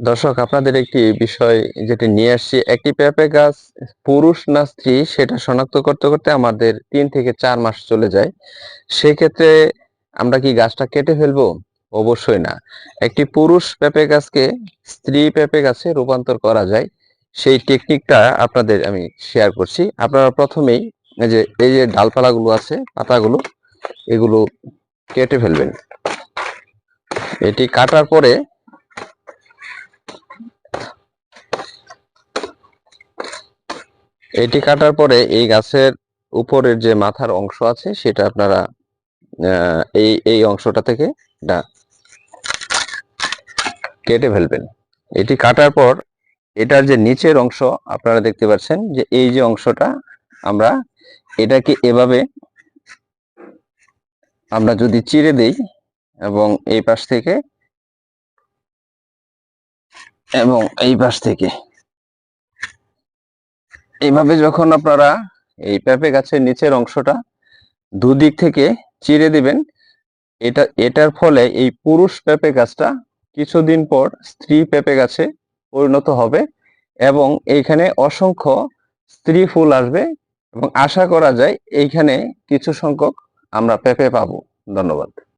দর্শক, আপনাদের একটি বিষয় যেটি নিয়ে আসছি। একটি পেঁপে গাছ পুরুষ না স্ত্রী, সেটা শনাক্ত করতে করতে আমাদের তিন থেকে চার মাস চলে যায়। সেক্ষেত্রে আমরা কি গাছটা কেটে ফেলব? অবশ্যই না। একটি পুরুষ পেঁপে গাছকে স্ত্রী পেঁপে গাছে রূপান্তর করা যায়। সেই টেকনিকটা আপনাদের আমি শেয়ার করছি। আপনারা প্রথমেই এই যে এই যে ডালপালাগুলো আছে, পাতাগুলো, এগুলো কেটে ফেলবেন। এটি কাটার পরে এটি কাটার পরে এই গাছের উপরের যে মাথার অংশ আছে, সেটা আপনারা এই এই অংশটা থেকে এটা কেটে ফেলবেন। এটি কাটার পর এটার যে নিচের অংশ, আপনারা দেখতে পাচ্ছেন যে এই যে অংশটা, আমরা এটাকে এভাবে আমরা যদি চিড়ে দেই এবং এই পাশ থেকে এবং এই পাশ থেকে এইভাবে যখন আপনারা এই পেঁপে গাছের নিচের অংশটা দুদিক থেকে চিড়ে দিবেন, এটা, এটার ফলে এই পুরুষ পেঁপে গাছটা কিছুদিন পর স্ত্রী পেঁপে গাছে পরিণত হবে এবং এইখানে অসংখ্য স্ত্রী ফুল আসবে এবং আশা করা যায় এইখানে কিছু সংখ্যক আমরা পেঁপে পাবো। ধন্যবাদ।